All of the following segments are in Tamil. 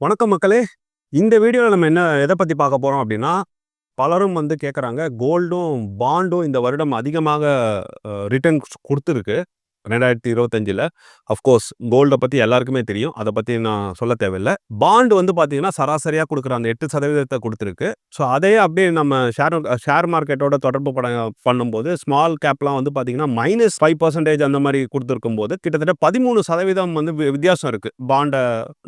வணக்கம் மக்களே. இந்த வீடியோவில் நம்ம என்ன எதை பற்றி பார்க்க போகிறோம் அப்படின்னா பலரும் வந்து கேட்குறாங்க கோல்டும் பாண்டும் இந்த வருடம் அதிகமாக ரிட்டர்ன்ஸ் கொடுத்துருக்கு. ரெண்டாயிரத்தி இருபத்தஞ்சில் அஃப்கோர்ஸ் கோல்டை பற்றி எல்லாருக்குமே தெரியும். அதை பற்றி நான் சொல்ல தேவையில்லை. பாண்டு வந்து பார்த்தீங்கன்னா சராசரியாக கொடுக்குற அந்த எட்டு சதவீதத்தை கொடுத்துருக்கு. ஸோ அதையே அப்படியே நம்ம ஷேர் ஷேர் மார்க்கெட்டோட தொடர்பு பட பண்ணும்போது ஸ்மால் கேப்லாம் வந்து பார்த்தீங்கன்னா மைனஸ் ஃபைவ் பர்சன்டேஜ் அந்த மாதிரி கொடுத்துருக்கும் போது கிட்டத்தட்ட பதிமூணு சதவீதம் வந்து வித்தியாசம் இருக்குது பாண்டை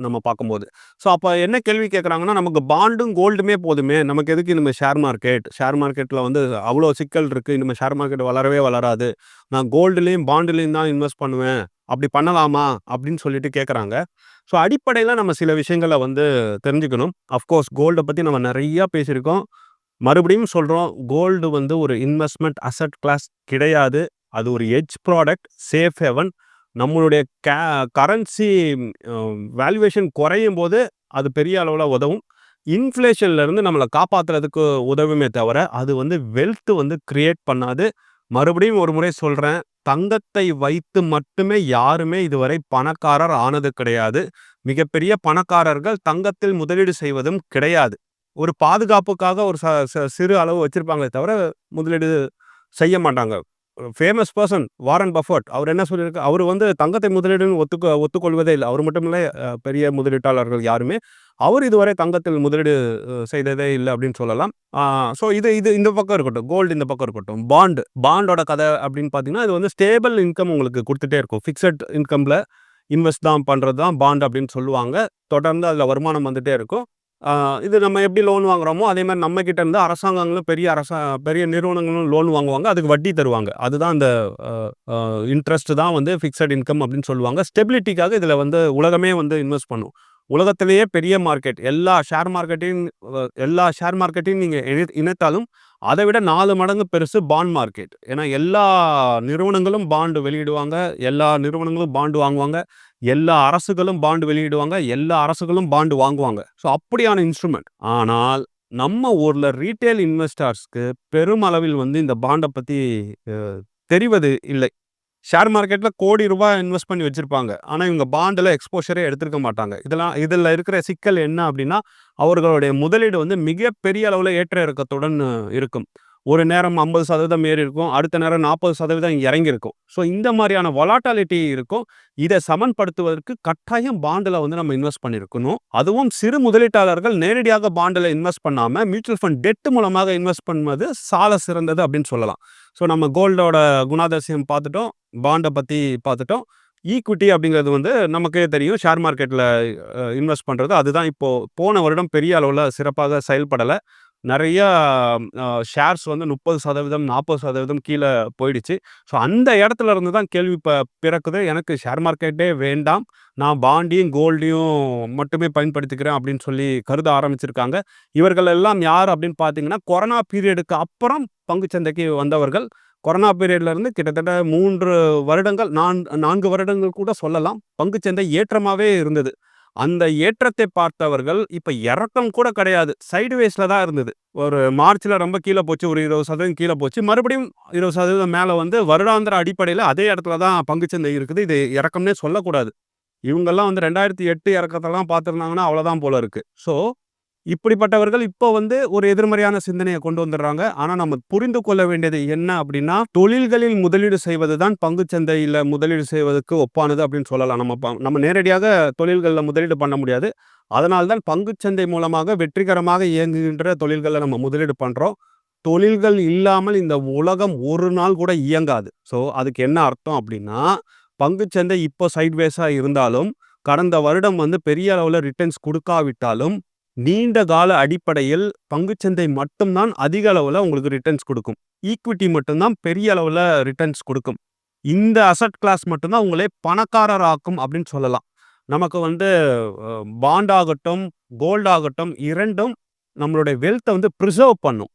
நம்ம பார்க்கும்போது ஸோ அப்போ என்ன கேள்வி கேட்குறாங்கன்னா நமக்கு பாண்டும் கோல்டுமே போதுமே. நமக்கு எதுக்கு இந்த ஷேர் மார்க்கெட் ஷேர் மார்க்கெட்டில் வந்து அவ்வளோ சிக்கல் இருக்குது இந்த ஷேர் மார்க்கெட் வளரவே வளராது. நான் கோல்டுலேயும் பாண்டுலேயும் தான் இன்வெஸ்ட் பண்ணுவேன். அப்படி பண்ணலாமா? அப்படின்னு சொல்லிட்டு கேட்குறாங்க ஸோ அடிப்படையில் நம்ம சில விஷயங்களை வந்து தெரிஞ்சுக்கணும். அஃப்கோர்ஸ் கோல்டை பற்றி நம்ம நிறையா பேசியிருக்கோம். மறுபடியும் சொல்கிறோம் கோல்டு வந்து ஒரு இன்வெஸ்ட்மெண்ட் அசட் கிளாஸ் கிடையாது. அது ஒரு எஜ் ப்ராடக்ட் சேஃப் ஹெவன் நம்மளுடைய கே கரன்சி வேல்யூவேஷன் குறையும் போது அது பெரிய அளவில் உதவும். இன்ஃப்ளேஷன்லேருந்து நம்மளை காப்பாற்றுறதுக்கு உதவுமே தவிர அது வந்து வெல்த் வந்து க்ரியேட் பண்ணாது. மறுபடியும் ஒரு முறை சொல்றேன் தங்கத்தை வைத்து மட்டுமே யாருமே இதுவரை பணக்காரர் ஆனது கிடையாது. மிகப்பெரிய பணக்காரர்கள் தங்கத்தில் முதலீடு செய்வதும் கிடையாது. ஒரு பாதுகாப்புக்காக ஒரு ச- ச- சிறு அளவு வச்சிருப்பாங்களே தவிர முதலீடு செய்ய மாட்டாங்க. ஃபேமஸ் பர்சன் வாரன் பஃபர்ட் அவர் என்ன சொல்லியிருக்கு அவர் வந்து தங்கத்தை முதலீடுன்னு ஒத்துக்க ஒத்துக்கொள்வதே இல்லை. அவர் மட்டும் இல்லை பெரிய முதலீட்டாளர்கள் யாருமே. அவர் இதுவரை தங்கத்தில் முதலீடு செய்ததே இல்லை அப்படின்னு சொல்லலாம். ஸோ இது இது இந்த பக்கம் இருக்கட்டும். கோல்டு இந்த பக்கம் இருக்கட்டும். பாண்டு பாண்டோட கதை அப்படின்னு பார்த்தீங்கன்னா இது வந்து ஸ்டேபிள் இன்கம் உங்களுக்கு கொடுத்துட்டே இருக்கும். ஃபிக்ஸட் இன்கமில் இன்வெஸ்ட் தான் பண்ணுறது தான் பாண்ட் அப்படின்னு சொல்லுவாங்க. தொடர்ந்து அதில் வருமானம் வந்துகிட்டே இருக்கும். இது நம்ம எப்படி லோன் வாங்குறோமோ அதே மாதிரி நம்ம கிட்ட இருந்து அரசாங்கங்களும் பெரிய அரசா பெரிய நிறுவனங்களும் லோன் வாங்குவாங்க. அதுக்கு வட்டி தருவாங்க. அதுதான் அந்த இன்ட்ரெஸ்ட் தான் வந்து ஃபிக்ஸட் இன்கம் அப்படின்னு சொல்லுவாங்க. ஸ்டெபிலிட்டிக்காக இதில் வந்து உலகமே வந்து இன்வெஸ்ட் பண்ணும். உலகத்திலேயே பெரிய மார்க்கெட் எல்லா ஷேர் மார்க்கெட்டையும் எல்லா ஷேர் மார்க்கெட்டையும் நீங்கள் இணை இணைத்தாலும் அதை விட நாலு மடங்கு பெருசு பாண்ட் மார்க்கெட் ஏன்னா எல்லா நிறுவனங்களும் பாண்டு வெளியிடுவாங்க. எல்லா நிறுவனங்களும் பாண்டு வாங்குவாங்க. எல்லா அரசுகளும் பாண்டு வெளியிடுவாங்க எல்லா அரசுகளும் பாண்டு வாங்குவாங்க. ஸோ அப்படியான இன்ஸ்ட்ருமெண்ட் ஆனால் நம்ம ஊரில் ரீட்டைல் இன்வெஸ்டர்ஸ்க்கு பெருமளவில் வந்து இந்த பாண்டை பற்றி தெரிவது இல்லை. ஷேர் மார்க்கெட்டில் கோடி ரூபாய் இன்வெஸ்ட் பண்ணி வச்சுருப்பாங்க. ஆனால் இவங்க பாண்டில் எக்ஸ்போஷரே எடுத்திருக்க மாட்டாங்க. இதெல்லாம் இதில் இருக்கிற சிக்கல் என்ன அப்படின்னா அவர்களுடைய முதலீடு வந்து மிகப்பெரிய அளவில் ஏற்ற இறக்கத்துடன் இருக்கும். ஒரு நேரம் ஐம்பது சதவீதம் ஏறி இருக்கும் அடுத்த நேரம் நாற்பது சதவீதம் இறங்கியிருக்கும். ஸோ இந்த மாதிரியான வொலாட்டாலிட்டி இருக்கும். இதை சமன்படுத்துவதற்கு கட்டாயம் பாண்டில் வந்து நம்ம இன்வெஸ்ட் பண்ணியிருக்கணும். அதுவும் சிறு முதலீட்டாளர்கள் நேரடியாக பாண்டில் இன்வெஸ்ட் பண்ணாமல் மியூச்சுவல் ஃபண்ட் டெட் மூலமாக இன்வெஸ்ட் பண்ணுவது சால சிறந்தது அப்படின்னு சொல்லலாம். ஸோ நம்ம கோல்டோட குணாதிசயம் பார்த்துட்டோம் பாண்டை பற்றி பார்த்துட்டோம். ஈக்விட்டி அப்படிங்கிறது வந்து நமக்கே தெரியும் ஷேர் மார்க்கெட்டில் இன்வெஸ்ட் பண்ணுறது அதுதான் இப்போது போன வருடம் பெரிய அளவில் சிறப்பாக செயல்படலை. நிறைய ஷேர்ஸ் வந்து முப்பது சதவீதம் நாற்பது சதவீதம் கீழே போயிடுச்சு. ஸோ அந்த இடத்துல இருந்து தான் கேள்வி இப்போ பிறக்குது. எனக்கு ஷேர் மார்க்கெட்டே வேண்டாம். நான் பாண்டியும் கோல்டையும் மட்டுமே பயன்படுத்திக்கிறேன் அப்படின்னு சொல்லி கருத ஆரம்பிச்சிருக்காங்க. இவர்கள் எல்லாம் யார் அப்படின்னு பார்த்தீங்கன்னா கொரோனா பீரியடுக்கு அப்புறம் பங்குச்சந்தைக்கு வந்தவர்கள். கொரோனா பீரியட்ல இருந்து கிட்டத்தட்ட மூன்று வருடங்கள் நான் நான்கு வருடங்கள் கூட சொல்லலாம். பங்குச்சந்தை ஏற்றமாகவே இருந்தது. அந்த ஏற்றத்தை பார்த்தவர்கள் இப்போ இறக்கம் கூட கிடையாது. சைடு வேஸில் தான் இருந்தது. ஒரு மார்ச்சில் ரொம்ப கீழே போச்சு ஒரு இருபது சதவீதம் கீழே போச்சு. மறுபடியும் இருபது சதவீதம் மேலே வந்து வருடாந்திர அடிப்படையில் அதே இடத்துல தான் பங்குச்சந்தை இருக்குது. இது இறக்கம்னே சொல்லக்கூடாது. இவங்கெல்லாம் வந்து ரெண்டாயிரத்தி எட்டு இறக்கத்தெல்லாம் பார்த்துருந்தாங்கன்னா அவ்வளோதான் போல இருக்கு. ஸோ இப்படிப்பட்டவர்கள் இப்போ வந்து ஒரு எதிர்மறையான சிந்தனையை கொண்டு வந்துடுறாங்க. ஆனால் நம்ம புரிந்து கொள்ள வேண்டியது என்ன அப்படின்னா தொழில்களில் முதலீடு செய்வது தான் பங்குச்சந்தையில் முதலீடு செய்வதற்கு ஒப்பானது அப்படின்னு சொல்லலாம். நம்ம ப- நம்ம நேரடியாக தொழில்களில் முதலீடு பண்ண முடியாது. அதனால்தான் பங்குச்சந்தை மூலமாக வெற்றிகரமாக இயங்குகின்ற தொழில்களில் நம்ம முதலீடு பண்ணுறோம் தொழில்கள் இல்லாமல் இந்த உலகம் ஒரு நாள் கூட இயங்காது. ஸோ அதுக்கு என்ன அர்த்தம் அப்படின்னா பங்குச்சந்தை இப்போ சைட்வேஸாக இருந்தாலும் கடந்த வருடம் வந்து பெரிய அளவில் ரிட்டர்ன்ஸ் கொடுக்காவிட்டாலும் நீண்ட கால அடிப்படையில் பங்குச்சந்தை மட்டும்தான் அதிக அளவில் உங்களுக்கு ரிட்டர்ன்ஸ் கொடுக்கும். ஈக்விட்டி மட்டும்தான் பெரிய அளவில் ரிட்டர்ன்ஸ் கொடுக்கும். இந்த அசட் கிளாஸ் மட்டும்தான் உங்களே பணக்காரர் ஆக்கும் அப்படின்னு சொல்லலாம். நமக்கு வந்து பாண்ட் ஆகட்டும் ஆகட்டும் இரண்டும் நம்மளுடைய வெல்த்தை வந்து ப்ரிசர்வ் பண்ணும்.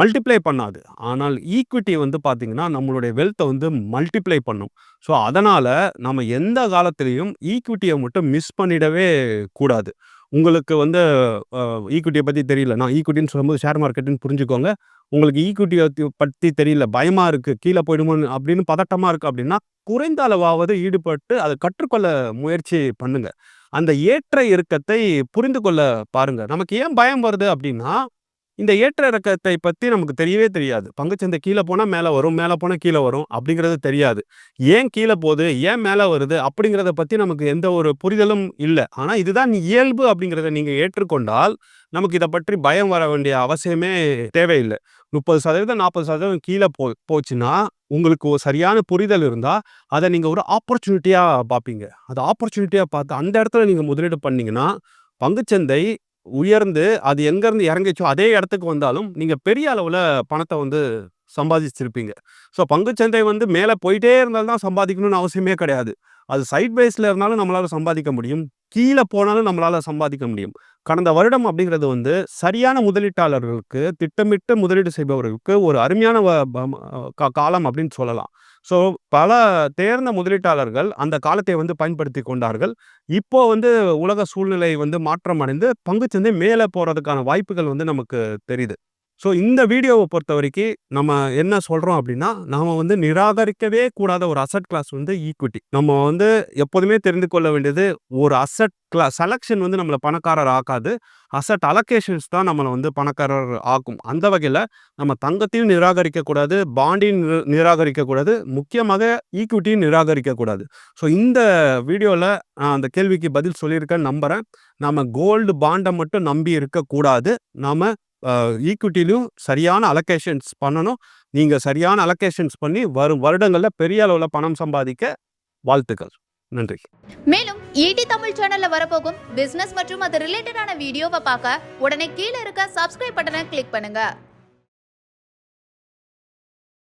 மல்டிப்ளை பண்ணாது. ஆனால் ஈக்விட்டி வந்து பார்த்திங்கன்னா நம்மளுடைய வெல்த்தை வந்து மல்டிப்ளை பண்ணும். ஸோ அதனால் நம்ம எந்த காலத்திலையும் ஈக்விட்டியை மட்டும் மிஸ் பண்ணிடவே கூடாது. உங்களுக்கு வந்து ஈக்விட்டியை பற்றி தெரியல. நான் ஈக்விட்டின்னு சொல்லும்போது ஷேர் மார்க்கெட்டுன்னு புரிஞ்சுக்கோங்க. உங்களுக்கு ஈக்விட்டியை பற்றி தெரியல. பயமாக இருக்குது கீழே போயிடுமோன்னு அப்படின்னு பதட்டமாக இருக்குது அப்படின்னா குறைந்த அளவாவது ஈடுபட்டு அதை கற்றுக்கொள்ள முயற்சி பண்ணுங்கள் அந்த ஏற்ற இறுக்கத்தை புரிந்து கொள்ள பாருங்கள் நமக்கு ஏன் பயம் வருது அப்படின்னா, இந்த ஏற்ற இறக்கத்தை பற்றி நமக்கு தெரியவே தெரியாது. பங்குச்சந்தை கீழே போனால் மேலே வரும், மேலே போனால் கீழே வரும் அப்படிங்கிறது தெரியாது. ஏன் கீழே போகுது ஏன் மேலே வருது? அப்படிங்கிறத பற்றி நமக்கு எந்த ஒரு புரிதலும் இல்லை ஆனால் இதுதான் இயல்பு அப்படிங்கிறத நீங்கள் ஏற்றுக்கொண்டால், நமக்கு இதை பற்றி பயம் வர வேண்டிய அவசியமே தேவையில்லை முப்பது சதவீதம் நாற்பது சதவீதம் கீழே போ போச்சுன்னா, உங்களுக்கு ஒரு சரியான புரிதல் இருந்தால் அதை நீங்கள் ஒரு ஆப்பர்ச்சுனிட்டியாக பார்ப்பீங்க. அது ஆப்பர்ச்சுனிட்டியாக பார்த்து அந்த இடத்துல நீங்கள் முதலீடு பண்ணீங்கன்னா, பங்குச்சந்தை உயர்ந்து அது எங்கேருந்து இறங்குச்சோ அதே இடத்துக்கு வந்தாலும், நீங்கள் பெரிய அளவில் பணத்தை வந்து சம்பாதிச்சிருப்பீங்க. ஸோ பங்குச்சந்தை வந்து மேலே போயிட்டே இருந்தாலும் தான் சம்பாதிக்கணும்னு அவசியமே கிடையாது. அது சைட் வேஸ்ல இருந்தாலும் நம்மளால் சம்பாதிக்க முடியும். கீழே போனாலும் நம்மளால் சம்பாதிக்க முடியும். கடந்த வருடம் அப்படிங்கிறது வந்து சரியான முதலீட்டாளர்களுக்கு, திட்டமிட்டு முதலீடு செய்பவர்களுக்கு ஒரு அருமையான வ கா காலம் அப்படின்னு சொல்லலாம். ஸோ பல தேர்ந்த முதலீட்டாளர்கள் அந்த காலத்தை வந்து பயன்படுத்திக் கொண்டார்கள். இப்போ வந்து உலக சூழ்நிலை வந்து மாற்றம் அடைந்து பங்குச்சந்தை மேல போறதுக்கான வாய்ப்புகள் வந்து நமக்கு தெரியுது. ஸோ இந்த வீடியோவை பொறுத்த வரைக்கும் நம்ம என்ன சொல்கிறோம் அப்படின்னா, நாம் வந்து நிராகரிக்கவே கூடாத ஒரு அசெட் கிளாஸ் வந்து ஈக்விட்டி. நம்ம வந்து எப்போதுமே தெரிந்து கொள்ள வேண்டியது ஒரு அசெட் கிளா செலக்ஷன் வந்து நம்மளை பணக்காரர் ஆக்காது. அசெட் அலோகேஷன்ஸ் தான் நம்மளை வந்து பணக்காரர் ஆக்கும். அந்த வகையில் நம்ம தங்கத்தையும் நிராகரிக்கக்கூடாது பாண்டையும் நிராகரிக்கக்கூடாது முக்கியமாக ஈக்விட்டியும் நிராகரிக்கக்கூடாது ஸோ இந்த வீடியோவில் நான் அந்த கேள்விக்கு பதில் சொல்லியிருக்கேன்னு நம்புகிறேன் நம்ம கோல்டு, பாண்டை மட்டும் நம்பி இருக்கக்கூடாது. நாம் ஈக்குவிட்டிலையும் சரியான அலோகேஷன்ஸ் பண்ணணும். நீங்கள் சரியான அலோகேஷன்ஸ் பண்ணி வரும் வருடங்களில் பெரிய அளவில் பணம் சம்பாதிக்க வாழ்த்துக்கள். நன்றி. மேலும் ஈடி தமிழ் சேனல்ல வரப்போகும் பிசினஸ் மற்றும் அது ரிலேட்டடான வீடியோவை பார்க்க உடனே கீழே இருக்க சப்ஸ்கிரைப் பட்டனை கிளிக் பண்ணுங்க